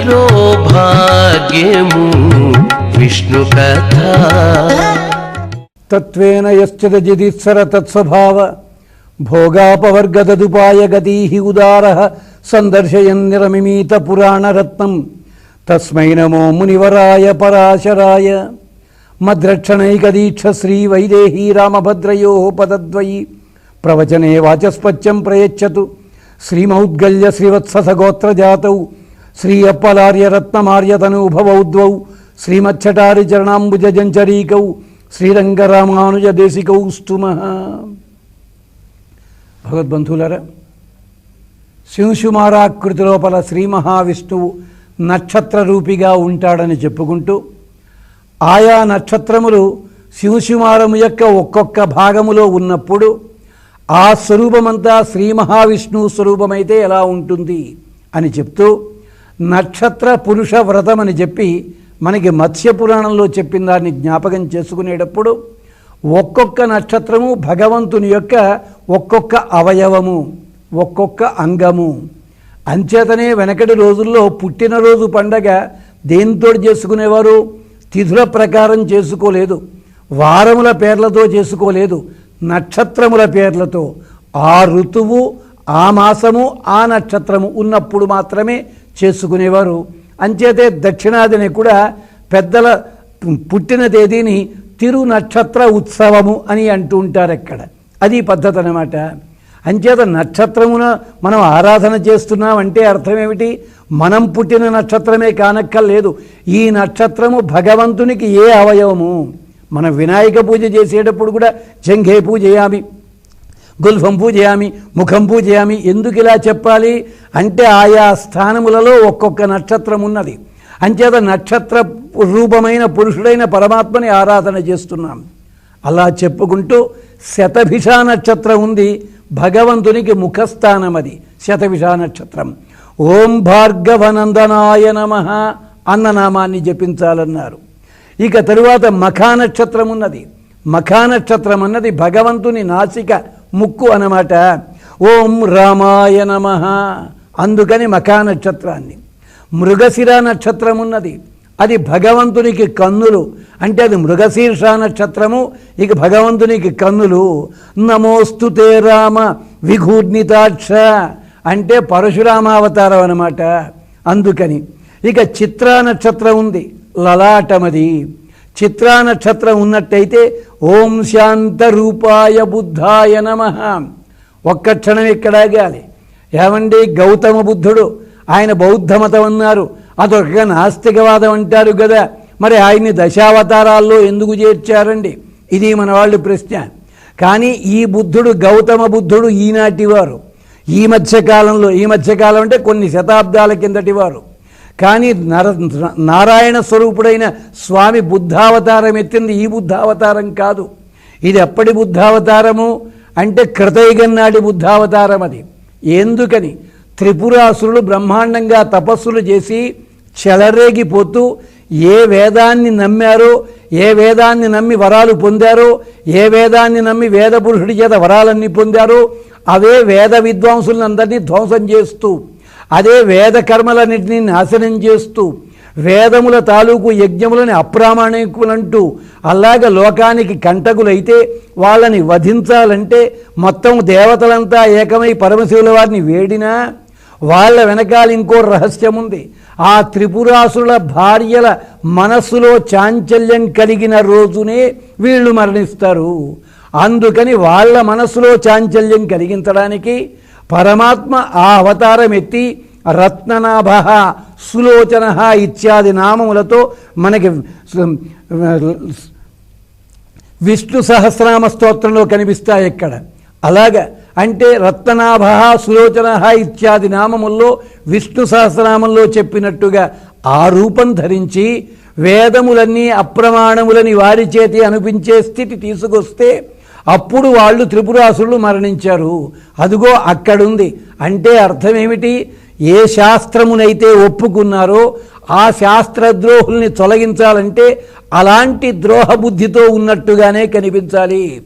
ఎందరో భాగ్యము. విష్ణు కథ. తత్వేన యశ్చిదజిదీశ్వర తత్స్వభావ భోగాపవర్గదదుపాయ గతీ ఉదార సందర్శయన్ నిరమిమీత పురాణరత్నం. తస్మై నమో మునివరాయ పరాశరాయ. మద్రక్షణైకదీక్ష శ్రీ వైదేహీ రామభద్రయో పదద్వయి. ప్రవచనే వాచస్పత్యం ప్రయచ్చతు. శ్రీమౌద్గల్య శ్రీవత్ససగోత్రజాతౌ శ్రీ అప్పలార్యరత్నమార్యతనూభవౌ ద్వౌ శ్రీమచ్చటారి చరణాంబుజంచరీకౌ శ్రీరంగరామానుజ దేశికౌ స్తుమ భగవద్బంధువులరా శింశుమారాకృతి లోపల శ్రీ మహావిష్ణువు నక్షత్ర రూపిగా ఉంటాడని చెప్పుకుంటూ ఆయా నక్షత్రములు శివశుమారము యొక్క ఒక్కొక్క భాగములో ఉన్నప్పుడు ఆ స్వరూపమంతా శ్రీ మహావిష్ణువు స్వరూపమైతే ఎలా ఉంటుంది అని చెప్తూ నక్షత్ర పురుష వ్రతం అని చెప్పి మనకి మత్స్య పురాణంలో చెప్పిన దాన్ని జ్ఞాపకం చేసుకునేటప్పుడు ఒక్కొక్క నక్షత్రము భగవంతుని యొక్క ఒక్కొక్క అవయవము ఒక్కొక్క అంగము. అంచేతనే వెనకటి రోజుల్లో పుట్టినరోజు పండగ దేనితో చేసుకునేవారు? తిథుల ప్రకారం చేసుకోలేదు. వారముల పేర్లతో చేసుకోలేదు. నక్షత్రముల పేర్లతో. ఆ ఋతువు ఆ మాసము ఆ నక్షత్రము ఉన్నప్పుడు మాత్రమే చేసుకునేవారు. అంచేతే దక్షిణాదిని కూడా పెద్దల పుట్టిన తేదీని తిరు నక్షత్ర ఉత్సవము అని అంటూ ఉంటారు అక్కడ. అది పద్ధతి అనమాట అంచేత నక్షత్రమున మనం ఆరాధన చేస్తున్నామంటే అర్థం ఏమిటి మనం పుట్టిన నక్షత్రమే కానక్కర్లేదు. ఈ నక్షత్రము భగవంతునికి ఏ అవయవము? మనం వినాయక పూజ చేసేటప్పుడు కూడా జంఘే పూజయామి. గుల్ఫం పూజయామి ముఖం పూజయామి ఎందుకు ఇలా చెప్పాలి? అంటే ఆయా స్థానములలో ఒక్కొక్క నక్షత్రం ఉన్నది అంచేత నక్షత్ర రూపమైన పురుషుడైన పరమాత్మని ఆరాధన చేస్తున్నాం. అలా చెప్పుకుంటూ శతభిష నక్షత్రం ఉంది. భగవంతునికి ముఖస్థానం అది శతభిష నక్షత్రం. ఓం భార్గవనందనాయ నమ అన్న నామాన్ని జపించాలన్నారు. ఇక తరువాత మఖా నక్షత్రం ఉన్నది మఖా నక్షత్రం అన్నది భగవంతుని నాసిక ముక్కు అనమాట ఓం రామాయ నమ. అందుకని మకా నక్షత్రాన్ని. మృగశిర నక్షత్రం ఉన్నది అది భగవంతునికి కన్నులు. అంటే అది మృగశీర్ష నక్షత్రము. ఇక భగవంతునికి కన్నులు. నమోస్తుతే రామ విఘూర్ణితాక్ష. అంటే పరశురామావతారం అనమాట అందుకని ఇక చిత్రా నక్షత్రం ఉంది. లలాటమది. చిత్రా నక్షత్రం ఉన్నట్టయితే ఓం శాంత రూపాయ బుద్ధాయ నమ. ఒక్క క్షణం ఇక్కడ ఆగాలి. ఏమండి? గౌతమ బుద్ధుడు. ఆయన బౌద్ధ మతం అన్నారు. అదొక నాస్తికవాదం అంటారు కదా. మరి ఆయన్ని దశావతారాల్లో ఎందుకు చేర్చారండి? ఇది మన వాళ్ళు ప్రశ్న. కానీ ఈ బుద్ధుడు గౌతమ బుద్ధుడు ఈనాటి వారు. ఈ మధ్యకాలంలో ఈ మధ్యకాలం అంటే కొన్ని శతాబ్దాల కిందటి వారు. కానీ నర నారాయణ స్వరూపుడైన స్వామి బుద్ధావతారం ఎత్తింది. ఈ బుద్ధావతారం కాదు. ఇది ఎప్పటి బుద్ధావతారము అంటే కృతయుగన్నాడి బుద్ధావతారం అది. ఎందుకని? త్రిపురాసురులు బ్రహ్మాండంగా తపస్సులు చేసి చెలరేగిపోతూ ఏ వేదాన్ని నమ్మారో ఏ వేదాన్ని నమ్మి వరాలు పొందారో ఏ వేదాన్ని నమ్మి వేద పురుషుడి చేత వరాలన్నీ పొందారో అవే వేద విద్వాంసులందరినీ ధ్వంసం చేస్తూ అదే వేద కర్మలన్నింటినీ నాశనం చేస్తూ వేదముల తాలూకు యజ్ఞములని అప్రామాణికులంటూ అలాగ లోకానికి కంటకులైతే వాళ్ళని వధించాలంటే మొత్తం దేవతలంతా ఏకమై పరమశివుల వారిని వేడినా వాళ్ళ వెనకాల ఇంకో రహస్యం ఉంది ఆ త్రిపురాసుల భార్యల మనస్సులో చాంచల్యం కలిగిన రోజునే వీళ్ళు మరణిస్తారు. అందుకని వాళ్ళ మనస్సులో చాంచల్యం కలిగించడానికి పరమాత్మ ఆ అవతారం ఎత్తి రత్ననాభ సులోచన ఇత్యాది నామములతో మనకి విష్ణు సహస్రనామ స్తోత్రంలో కనిపిస్తాయి ఇక్కడ. అలాగా అంటే రత్ననాభ సులోచన ఇత్యాది నామముల్లో విష్ణు సహస్రనామంలో చెప్పినట్టుగా ఆ రూపం ధరించి వేదములన్నీ అప్రమాణములని వారి చేతి అనిపించే స్థితి తీసుకొస్తే అప్పుడు వాళ్ళు త్రిపురాసులు మరణించారు. అదిగో అక్కడుంది. అంటే అర్థం ఏమిటి ఏ శాస్త్రమునైతే ఒప్పుకున్నారో ఆ శాస్త్రద్రోహుల్ని తొలగించాలంటే అలాంటి ద్రోహ బుద్ధితో ఉన్నట్టుగానే కనిపించాలి.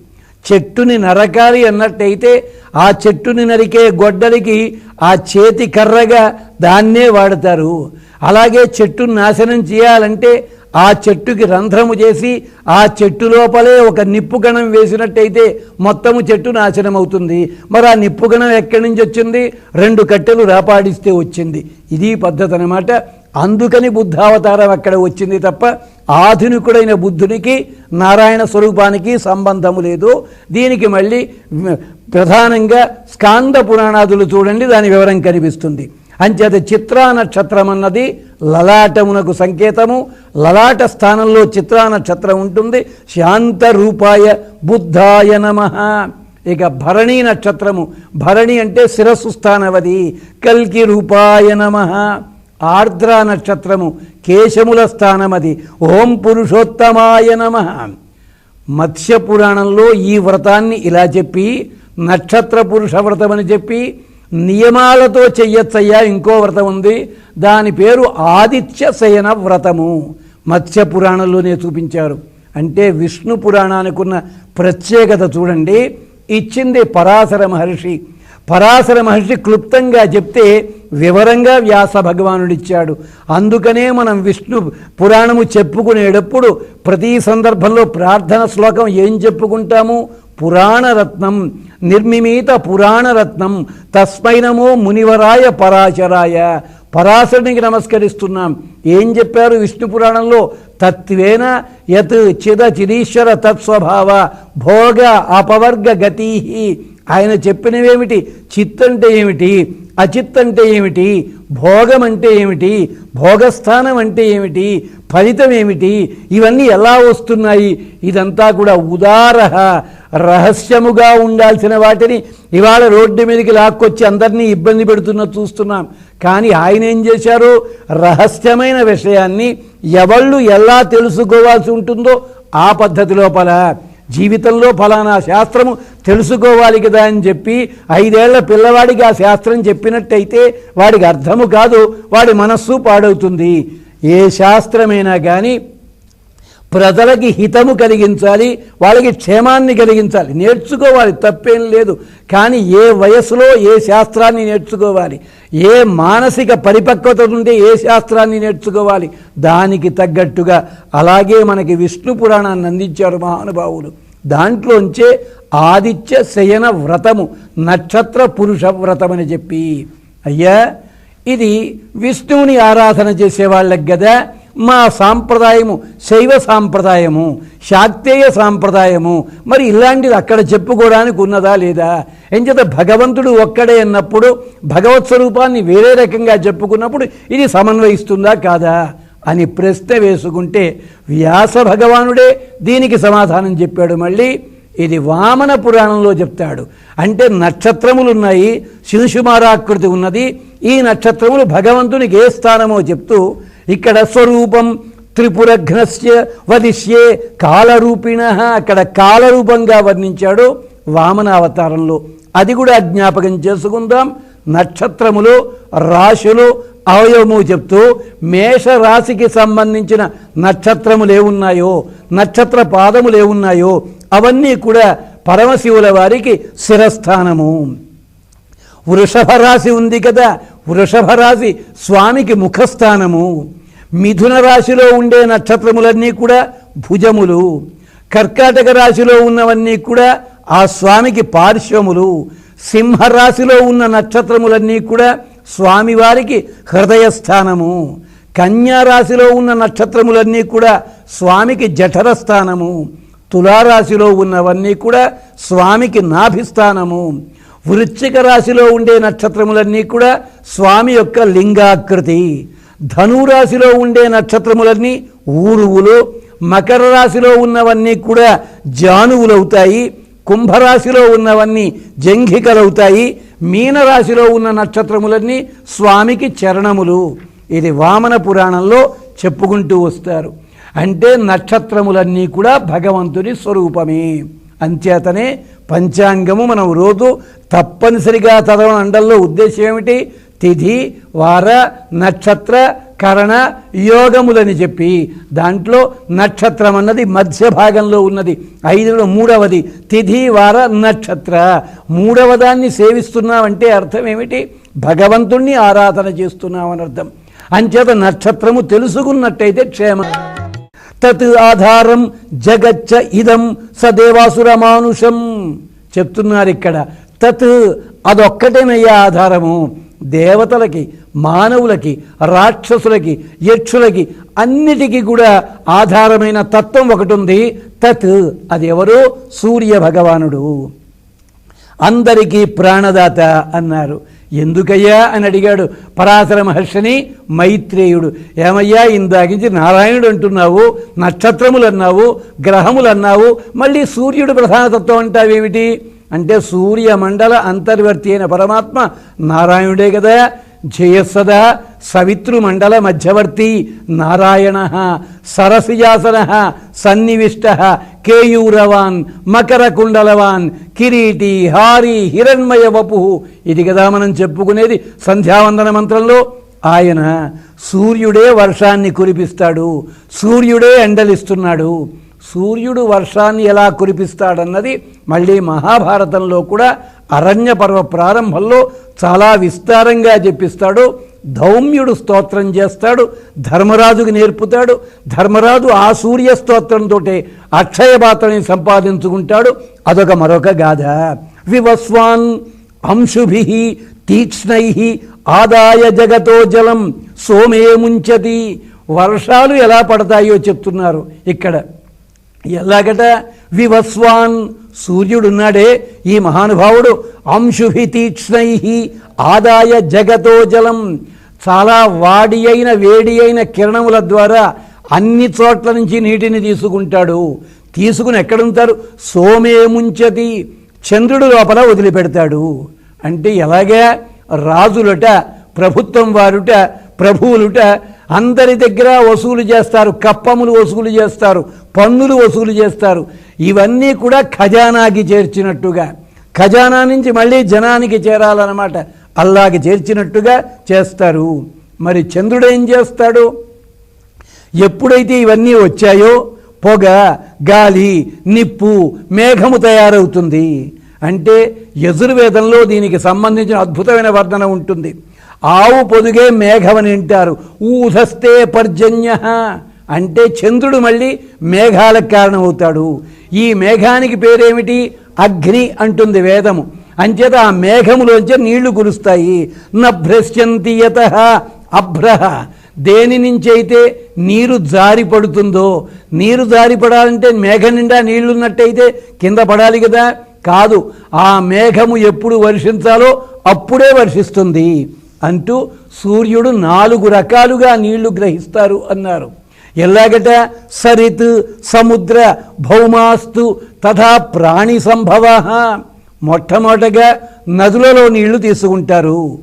చెట్టుని నరకాలి అన్నట్టయితే ఆ చెట్టుని నరికే గొడ్డలికి ఆ చేతి కర్రగా దాన్నే వాడతారు. అలాగే చెట్టును నాశనం చేయాలంటే ఆ చెట్టుకి రంధ్రము చేసి ఆ చెట్టు లోపలే ఒక నిప్పు గణం వేసినట్టయితే మొత్తము చెట్టు నాశనం అవుతుంది మరి ఆ నిప్పు గణం ఎక్కడి నుంచి వచ్చింది? రెండు కట్టెలు రాపాడిస్తే వచ్చింది. ఇది పద్ధతి అనమాట అందుకని బుద్ధావతారం అక్కడ వచ్చింది తప్ప ఆధునికుడైన బుద్ధునికి నారాయణ స్వరూపానికి సంబంధము లేదు. దీనికి మళ్ళీ ప్రధానంగా స్కాంద పురాణాదులు చూడండి దాని వివరం కనిపిస్తుంది. అంచేత చిత్రా నక్షత్రం అన్నది లలాటమునకు సంకేతము. లలాట స్థానంలో చిత్రా నక్షత్రం ఉంటుంది. శాంత రూపాయ బుద్ధాయ నమ. ఇక భరణి నక్షత్రము. భరణి అంటే శిరస్సు స్థానవది. కల్కి రూపాయ నమ. ఆర్ద్ర నక్షత్రము. కేశముల స్థానమది. ఓం పురుషోత్తమాయ నమ. మత్స్య పురాణంలో ఈ వ్రతాన్ని ఇలా చెప్పి నక్షత్ర పురుష వ్రతం అని చెప్పి నియమాలతో చెయ్యొచ్చయ్యా ఇంకో వ్రతం ఉంది. దాని పేరు ఆదిత్య శయన వ్రతము. మత్స్య పురాణంలోనే చూపించారు. అంటే విష్ణు పురాణానికి ఉన్న ప్రత్యేకత చూడండి. ఇచ్చింది పరాశర మహర్షి. పరాశర మహర్షి క్లుప్తంగా చెప్తే వివరంగా వ్యాస భగవానుడిచ్చాడు. అందుకనే మనం విష్ణు పురాణము చెప్పుకునేటప్పుడు ప్రతి సందర్భంలో ప్రార్థన శ్లోకం ఏం చెప్పుకుంటాము? పురాణరత్నం నిర్మిమీత పురాణరత్నం తస్మై నమో మునివరాయ పరాశరాయ. పరాశరునికి నమస్కరిస్తున్నాం. ఏం చెప్పారు విష్ణు పురాణంలో? తత్వేన యత్ చిద చిరీశ్వర తత్స్వభావ భోగ అపవర్గ గతీ ఆయన చెప్పినవేమిటి? చిత్ అంటే ఏమిటి? అచిత్ అంటే ఏమిటి? భోగం అంటే ఏమిటి? భోగస్థానం అంటే ఏమిటి? ఫలితం ఏమిటి ఇవన్నీ ఎలా వస్తున్నాయి? ఇదంతా కూడా ఉదార రహస్యముగా ఉండాల్సిన వాటిని ఇవాళ రోడ్డు మీదకి లాక్కొచ్చి అందరినీ ఇబ్బంది పెడుతున్న చూస్తున్నాం. కానీ ఆయన ఏం చేశారు? రహస్యమైన విషయాన్ని ఎవళ్ళు ఎలా తెలుసుకోవాల్సి ఉంటుందో ఆ పద్ధతి లోపల జీవితంలో ఫలానా శాస్త్రము తెలుసుకోవాలి కదా అని చెప్పి ఐదేళ్ళ పిల్లవాడికి ఆ శాస్త్రం చెప్పినట్టయితే వాడికి అర్థము కాదు వాడి మనస్సు పాడవుతుంది. ఏ శాస్త్రమైనా కానీ ప్రజలకి హితము కలిగించాలి వాళ్ళకి క్షేమాన్ని కలిగించాలి. నేర్చుకోవాలి తప్పేం లేదు. కానీ ఏ వయసులో ఏ శాస్త్రాన్ని నేర్చుకోవాలి? ఏ మానసిక పరిపక్వత ఉంటే ఏ శాస్త్రాన్ని నేర్చుకోవాలి? దానికి తగ్గట్టుగా. అలాగే మనకి విష్ణు పురాణాన్ని అందించారు మహానుభావులు దాంట్లోంచే ఆదిత్య శయన వ్రతము నక్షత్ర పురుష వ్రతమని చెప్పి. అయ్యా ఇది విష్ణువుని ఆరాధన చేసే వాళ్ళకి కదా మా సాంప్రదాయము శైవ సాంప్రదాయము శాక్తేయ సాంప్రదాయము. మరి ఇలాంటిది అక్కడ చెప్పుకోవడానికి ఉన్నదా లేదా? ఎంచేత భగవంతుడు ఒక్కడే అన్నప్పుడు భగవత్ స్వరూపాన్ని వేరే రకంగా చెప్పుకున్నప్పుడు ఇది సమన్వయిస్తుందా కాదా? అని ప్రశ్న వేసుకుంటే వ్యాస భగవానుడే దీనికి సమాధానం చెప్పాడు మళ్ళీ. ఇది వామన పురాణంలో చెప్తాడు. అంటే నక్షత్రములు ఉన్నాయి శిశుమారాకృతి ఉన్నది. ఈ నక్షత్రములు భగవంతునికి ఏ స్థానమో చెప్తూ ఇక్కడ స్వరూపం త్రిపురఘ్నస్య వదిష్యే కాలరూపిణ. అక్కడ కాలరూపంగా వర్ణించాడు వామన అవతారంలో అది కూడా జ్ఞాపకం చేసుకుందాం. నక్షత్రములు రాశులు అవయవము చెప్తూ మేషరాశికి సంబంధించిన నక్షత్రములేవున్నాయో నక్షత్ర పాదములేవున్నాయో అవన్నీ కూడా పరమశివుల వారికి శిరస్థానము. వృషభ రాశి ఉంది కదా వృషభరాశి స్వామికి ముఖస్థానము. మిథున రాశిలో ఉండే నక్షత్రములన్నీ కూడా భుజములు. కర్కాటక రాశిలో ఉన్నవన్నీ కూడా ఆ స్వామికి పార్శ్వములు. సింహరాశిలో ఉన్న నక్షత్రములన్నీ కూడా స్వామివారికి హృదయస్థానము. కన్యారాశిలో ఉన్న నక్షత్రములన్నీ కూడా స్వామికి జఠర స్థానము తులారాశిలో ఉన్నవన్నీ కూడా స్వామికి నాభిస్థానము. వృశ్చిక రాశిలో ఉండే నక్షత్రములన్నీ కూడా స్వామి యొక్క లింగాకృతి. ధనురాశిలో ఉండే నక్షత్రములన్నీ ఊరువులు. మకర రాశిలో ఉన్నవన్నీ కూడా జానువులవుతాయి. కుంభరాశిలో ఉన్నవన్నీ జంఘికలవుతాయి. మీనరాశిలో ఉన్న నక్షత్రములన్నీ స్వామికి చరణములు. ఇది వామన పురాణంలో చెప్పుకుంటూ వస్తారు. అంటే నక్షత్రములన్నీ కూడా భగవంతుని స్వరూపమే. అంచేతనే పంచాంగము మనం రోజు తప్పనిసరిగా చదవడం. అండల్లో ఉద్దేశం ఏమిటి? తిథి వార నక్షత్ర కరణ యోగములని చెప్పి. దాంట్లో నక్షత్రం అన్నది మధ్య భాగంలో ఉన్నది. ఐదులో మూడవది తిథి వార నక్షత్ర. మూడవ దాన్ని సేవిస్తున్నామంటే అర్థం ఏమిటి? భగవంతుణ్ణి ఆరాధన చేస్తున్నామని అర్థం. అంచేత నక్షత్రము తెలుసుకున్నట్టయితే క్షేమ. తత్ ఆధారం జగచ్చ ఇదం సదేవాసురమానుషం. చెప్తున్నారు ఇక్కడ తత్ అదొక్కటేనయ్యా ఆధారము. దేవతలకి మానవులకి రాక్షసులకి యక్షులకి అన్నిటికీ కూడా ఆధారమైన తత్వం ఒకటి ఉంది తత్ అది సూర్య భగవానుడు. అందరికీ ప్రాణదాత అన్నారు. ఎందుకయ్యా అని అడిగాడు పరాశర మహర్షిని మైత్రేయుడు. ఏమయ్యా ఇందాకించి నారాయణుడు అంటున్నావు నక్షత్రములు అన్నావు గ్రహములు అన్నావు మళ్ళీ సూర్యుడు ప్రధానతత్వం అంటావేమిటి? అంటే సూర్యమండల అంతర్వర్తి అయిన పరమాత్మ నారాయణుడే కదా జయస్సద సవితృమండల మధ్యవర్తి నారాయణ. సరసిజాసన సన్నివిష్ట కేయూరవాన్ మకర కుండలవాన్ కిరీటి హారి హిరణ్మయ వపు. ఇది కదా మనం చెప్పుకునేది సంధ్యావందన మంత్రంలో. ఆయన సూర్యుడే వర్షాన్ని కురిపిస్తాడు సూర్యుడే ఎండలిస్తున్నాడు. సూర్యుడు వర్షాన్ని ఎలా కురిపిస్తాడన్నది మళ్ళీ మహాభారతంలో కూడా అరణ్య పర్వ ప్రారంభంలో చాలా విస్తారంగా చెప్పిస్తాడు. ధౌమ్యుడు స్తోత్రం చేస్తాడు ధర్మరాజుకి నేర్పుతాడు ధర్మరాజు ఆ సూర్య స్తోత్రంతో అక్షయపాత్రని సంపాదించుకుంటాడు. అదొక మరొక గాథ. వివస్వాన్ అంశుభి తీక్ష్ణై ఆదాయ జగతో జలం సోమే ముంచతి. వర్షాలు ఎలా పడతాయో చెప్తున్నారు ఇక్కడ. ఎలాగట? వివస్వాన్ సూర్యుడున్నాడే ఈ మహానుభావుడు అంశుభి తీక్ష్ణై ఆదాయ జగతో జలం చాలా వాడి అయిన వేడి అయిన కిరణముల ద్వారా అన్ని చోట్ల నుంచి నీటిని తీసుకుంటాడు. తీసుకుని ఎక్కడుంటారు? సోమే ముంచది చంద్రుడు లోపల వదిలిపెడతాడు. అంటే ఎలాగే? రాజులట ప్రభుత్వం వారుట ప్రభువులుట అందరి దగ్గర వసూలు చేస్తారు. కప్పములు వసూలు చేస్తారు. పన్నులు వసూలు చేస్తారు. ఇవన్నీ కూడా ఖజానాకి చేర్చినట్టుగా. ఖజానా నుంచి మళ్ళీ జనానికి చేరాలన్నమాట. అల్లాగి చేర్చినట్టుగా చేస్తారు. మరి చంద్రుడు ఏం చేస్తాడు? ఎప్పుడైతే ఇవన్నీ వచ్చాయో పొగ గాలి నిప్పు మేఘము తయారవుతుంది. అంటే యజుర్వేదంలో దీనికి సంబంధించిన అద్భుతమైన వర్ణన ఉంటుంది. ఆవు పొదుగే మేఘమని అంటారు. ఊధస్తే పర్జన్య. అంటే చంద్రుడు మళ్ళీ మేఘాలకు కారణమవుతాడు. ఈ మేఘానికి పేరేమిటి? అగ్ని అంటుంది వేదము. అంచేత ఆ మేఘములోంచి నీళ్ళు కురుస్తాయి. నభ్రశ్యంతియత అభ్రహ దేని నుంచి అయితే నీరు జారి పడుతుందో నీరు జారి పడాలంటే మేఘం నిండా నీళ్ళున్నట్టయితే కింద పడాలి కదా? కాదు ఆ మేఘము ఎప్పుడు వర్షించాలో అప్పుడే వర్షిస్తుంది అంటూ సూర్యుడు నాలుగు రకాలుగా నీళ్ళు గ్రహిస్తారు అన్నారు. ఎలాగట? సరిత్ సముద్ర భౌమాస్తు తథా ప్రాణి సంభవ. మొట్టమొదటగా నదులలో నీళ్ళు తీసుకుంటారు.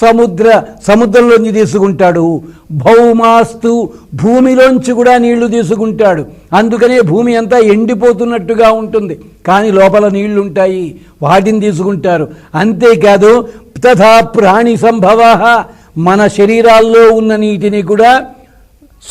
సముద్ర సముద్రంలోంచి తీసుకుంటాడు. భౌమాస్తు భూమిలోంచి కూడా నీళ్ళు తీసుకుంటాడు. అందుకనే భూమి అంతా ఎండిపోతున్నట్టుగా ఉంటుంది. కానీ లోపల నీళ్ళు ఉంటాయి వాటిని తీసుకుంటారు. అంతేకాదు తథా ప్రాణి సంభవ. మన శరీరాల్లో ఉన్న నీటిని కూడా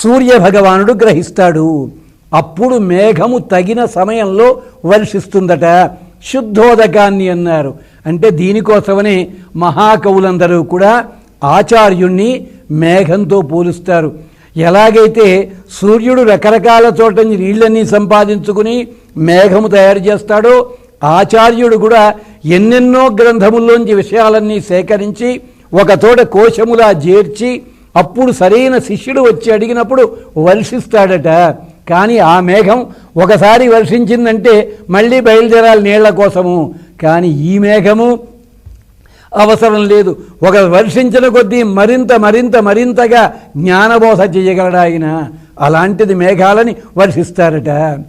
సూర్య భగవానుడు గ్రహిస్తాడు. అప్పుడు మేఘము తగిన సమయంలో వర్షిస్తుందట. శుద్ధోదకాన్ని అన్నారు. అంటే దీనికోసమనే మహాకవులందరూ కూడా ఆచార్యుణ్ణి మేఘంతో పోలుస్తారు. ఎలాగైతే సూర్యుడు రకరకాల చోట నీళ్ళన్నీ సంపాదించుకుని మేఘము తయారు చేస్తాడో ఆచార్యుడు కూడా ఎన్నెన్నో గ్రంథముల్లోంచి విషయాలన్నీ సేకరించి ఒక తోట కోశములా చేర్చి అప్పుడు సరైన శిష్యుడు వచ్చి అడిగినప్పుడు వర్షిస్తాడట కానీ ఆ మేఘం ఒకసారి వర్షించిందంటే మళ్ళీ బయలుదేరాలి నీళ్ళ కోసము. కానీ ఈ మేఘము అవసరం లేదు. ఒక వర్షించిన కొద్దీ మరింత మరింత మరింతగా జ్ఞానబోధ చేయగలడు ఆయన? అలాంటిది మేఘాలని వర్షిస్తారట.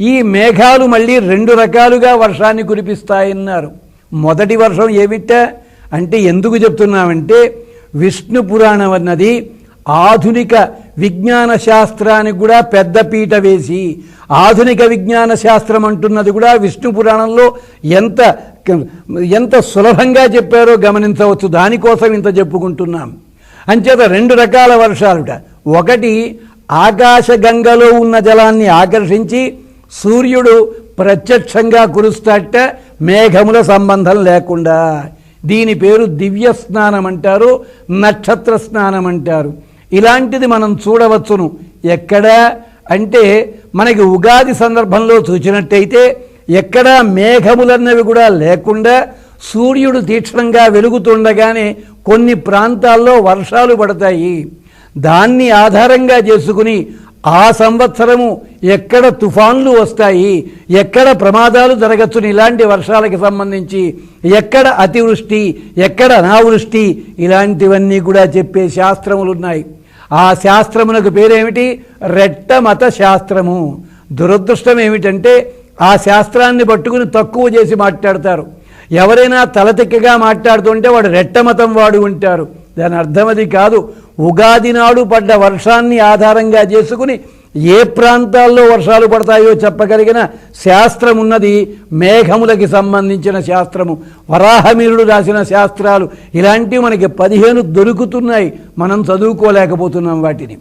ఈ మేఘాలు మళ్ళీ రెండు రకాలుగా వర్షాన్ని కురిపిస్తాయన్నారు. మొదటి వర్షం ఏమిట? అంటే ఎందుకు చెప్తున్నామంటే విష్ణు పురాణం అన్నది ఆధునిక విజ్ఞాన శాస్త్రానికి కూడా పెద్ద పీట వేసి ఆధునిక విజ్ఞాన శాస్త్రం అంటున్నది కూడా విష్ణు పురాణంలో ఎంత ఎంత సులభంగా చెప్పారో గమనించవచ్చు. దానికోసం ఇంత చెప్పుకుంటున్నాం. అంచేత రెండు రకాల వర్షాలుట. ఒకటి ఆకాశగంగలో ఉన్న జలాన్ని ఆకర్షించి సూర్యుడు ప్రత్యక్షంగా కురుస్తాట మేఘముల సంబంధం లేకుండా. దీని పేరు దివ్య స్నానం అంటారు నక్షత్ర స్నానం అంటారు. ఇలాంటిది మనం చూడవచ్చును. ఎక్కడ? అంటే మనకి ఉగాది సందర్భంలో చూసినట్టయితే ఎక్కడ మేఘములన్నవి కూడా లేకుండా సూర్యుడు తీక్షణంగా వెలుగుతుండగానే కొన్ని ప్రాంతాల్లో వర్షాలు పడతాయి. దాన్ని ఆధారంగా చేసుకుని ఆ సంవత్సరము ఎక్కడ తుఫాన్లు వస్తాయి ఎక్కడ ప్రమాదాలు జరగచ్చును ఇలాంటి వర్షాలకి సంబంధించి ఎక్కడ అతివృష్టి ఎక్కడ అనావృష్టి ఇలాంటివన్నీ కూడా చెప్పే శాస్త్రములు ఉన్నాయి ఆ శాస్త్రమునకు పేరేమిటి? రెట్టమత శాస్త్రము. దురదృష్టం ఏమిటంటే ఆ శాస్త్రాన్ని పట్టుకుని తక్కువ చేసి మాట్లాడతారు. ఎవరైనా తలతిక్కగా మాట్లాడుతుంటే వాడు రెట్టమతం వాడు ఉంటారు దాని అర్థం అది కాదు. ఉగాది నాడు పడ్డ వర్షాన్ని ఆధారంగా చేసుకుని ఏ ప్రాంతాల్లో వర్షాలు పడతాయో చెప్పగలిగిన శాస్త్రం ఉన్నది. మేఘములకి సంబంధించిన శాస్త్రము. వరాహమీరుడు రాసిన శాస్త్రాలు ఇలాంటివి మనకి పదిహేను దొరుకుతున్నాయి. మనం చదువుకోలేకపోతున్నాం వాటిని.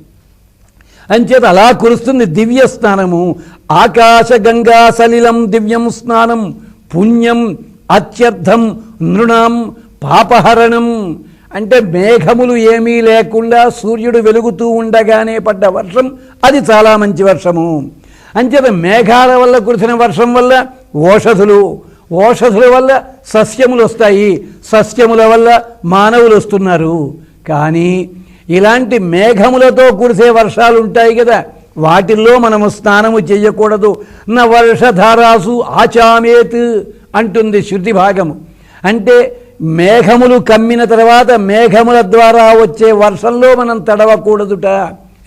అంచేత అలా కురుస్తుంది దివ్య స్నానము. ఆకాశ గంగా సలిలం దివ్యం స్నానం. పుణ్యం అత్యర్థం నృణం పాపహరణం. అంటే మేఘములు ఏమీ లేకుండా సూర్యుడు వెలుగుతూ ఉండగానే పడ్డ వర్షం అది చాలా మంచి వర్షము. అంచేత మేఘాల వల్ల కురిసిన వర్షం వల్ల ఓషధులు ఓషధుల వల్ల సస్యములు వస్తాయి. సస్యముల వల్ల మానవులు వస్తున్నారు. కానీ ఇలాంటి మేఘములతో కురిసే వర్షాలు ఉంటాయి కదా వాటిల్లో మనము స్నానము చేయకూడదు. నా వర్షధారాసు ఆచామేత్ అంటుంది శృతి భాగము. అంటే మేఘములు కమ్మిన తర్వాత మేఘముల ద్వారా వచ్చే వర్షంలో మనం తడవకూడదుట.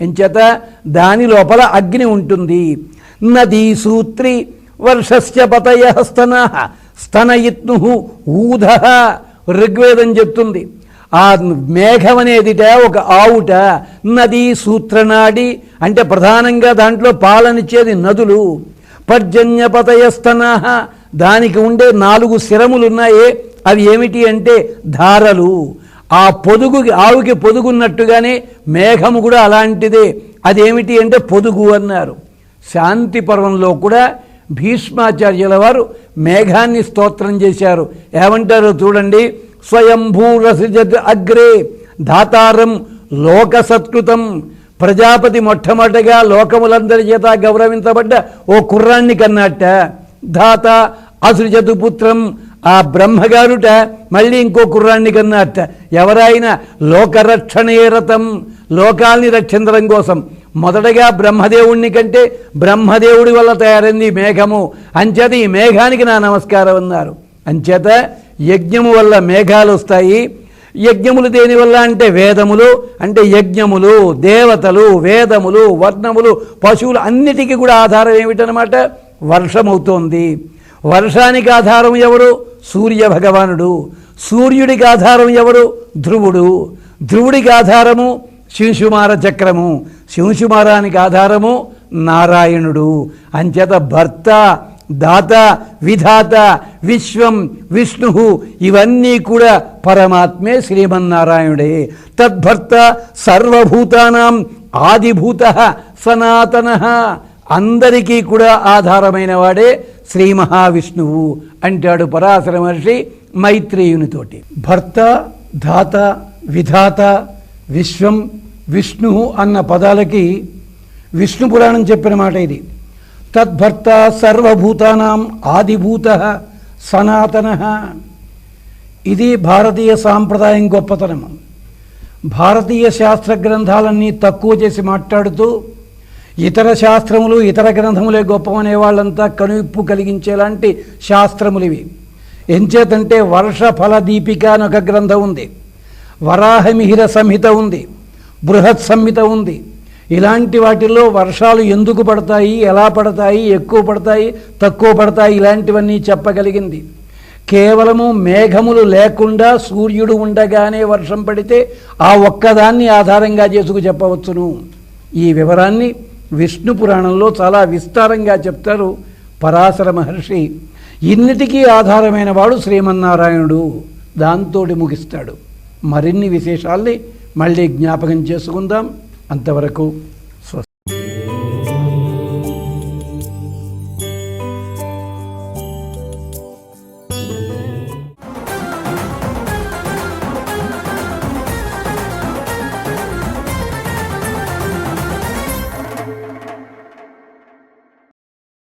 ఎంచేత దాని లోపల అగ్ని ఉంటుంది. నదీ సూత్రి వర్షస్య పతయ స్తన స్తనయిత్ను ఊధ ఋగ్వేదం చెప్తుంది. ఆ మేఘం అనేదిట ఒక ఆవుట నది సూత్రనాడి అంటే ప్రధానంగా దాంట్లో పాలనిచ్చేది నదులు. పర్జన్యపతయస్తన దానికి ఉండే నాలుగు శిరములు ఉన్నాయే అవి ఏమిటి అంటే ధారలు. ఆ పొదుగు ఆవుకి పొదుగున్నట్టుగానే మేఘము కూడా అలాంటిదే. అదేమిటి అంటే పొదుగు అన్నారు. శాంతి పర్వంలో కూడా భీష్మాచార్యుల వారు మేఘాన్ని స్తోత్రం చేశారు. ఏమంటారో చూడండి. స్వయంభూరసిజత్ అగ్రే ధాతారం లోకసత్కృతం. ప్రజాపతి మొట్టమొదటిగా లోకములందరి చేత గౌరవించబడ్డ ఓ కుర్రాన్ని కన్నట్ట ధాత అసృజతు పుత్రం ఆ బ్రహ్మగారుట మళ్ళీ ఇంకో కుర్రాన్ని కన్నట్ట ఎవరైనా లోకరక్షణే రథం. లోకాల్ని రక్షించడం కోసం. మొదటగా బ్రహ్మదేవుణ్ణి కంటే బ్రహ్మదేవుడి వల్ల తయారైంది మేఘము. అంచేత ఈ మేఘానికి నా నమస్కారం అన్నారు. అంచేత యజ్ఞము వల్ల మేఘాలు వస్తాయి. యజ్ఞములు దేనివల్ల అంటే వేదములు అంటే యజ్ఞములు దేవతలు వేదములు వర్ణములు పశువులు అన్నిటికీ కూడా ఆధారం ఏమిటనమాట వర్షమవుతోంది. వర్షానికి ఆధారం ఎవరు? సూర్య భగవానుడు సూర్యుడికి ఆధారం ఎవరు? ధ్రువుడు. ధ్రువుడికి ఆధారము శింశుమార చక్రము. శింశుమారానికి ఆధారము నారాయణుడు. అంచేత భర్త దాత విధాత విశ్వం విష్ణు ఇవన్నీ కూడా పరమాత్మే శ్రీమన్నారాయణుడే. తద్భర్త సర్వభూతానాం ఆదిభూత సనాతన. అందరికీ కూడా ఆధారమైన వాడే శ్రీ మహావిష్ణువు అంటాడు పరాశర మహర్షి మైత్రేయునితోటి. భర్త ధాత విధాత విశ్వం విష్ణు అన్న పదాలకి విష్ణు పురాణం చెప్పిన మాట ఇది. తద్భర్త సర్వభూతానాం ఆదిభూత సనాతన. ఇది భారతీయ సాంప్రదాయం గొప్పతనం భారతీయ శాస్త్ర గ్రంథాలన్నీ తక్కువ చేసి మాట్లాడుతూ ఇతర శాస్త్రములు ఇతర గ్రంథములే గొప్పమనే వాళ్ళంతా కనువిప్పు కలిగించేలాంటి శాస్త్రములు ఇవి ఎంచేతంటే వర్ష ఫల దీపిక అని ఒక గ్రంథం ఉంది. వరాహమిహిర సంహిత ఉంది. బృహత్ సంహిత ఉంది. ఇలాంటి వాటిల్లో వర్షాలు ఎందుకు పడతాయి ఎలా పడతాయి ఎక్కువ పడతాయి తక్కువ పడతాయి ఇలాంటివన్నీ చెప్పగలిగింది. కేవలము మేఘములు లేకుండా సూర్యుడు ఉండగానే వర్షం పడితే ఆ ఒక్కదాన్ని ఆధారంగా చేసుకు చెప్పవచ్చును. ఈ వివరాన్ని విష్ణు పురాణంలో చాలా విస్తారంగా చెప్తారు పరాశర మహర్షి. ఇన్నిటికీ ఆధారమైన వాడు శ్రీమన్నారాయణుడు. దాంతోటి ముగిస్తాడు. మరిన్ని విశేషాల్ని మళ్ళీ జ్ఞాపకం చేసుకుందాం. అంతవరకు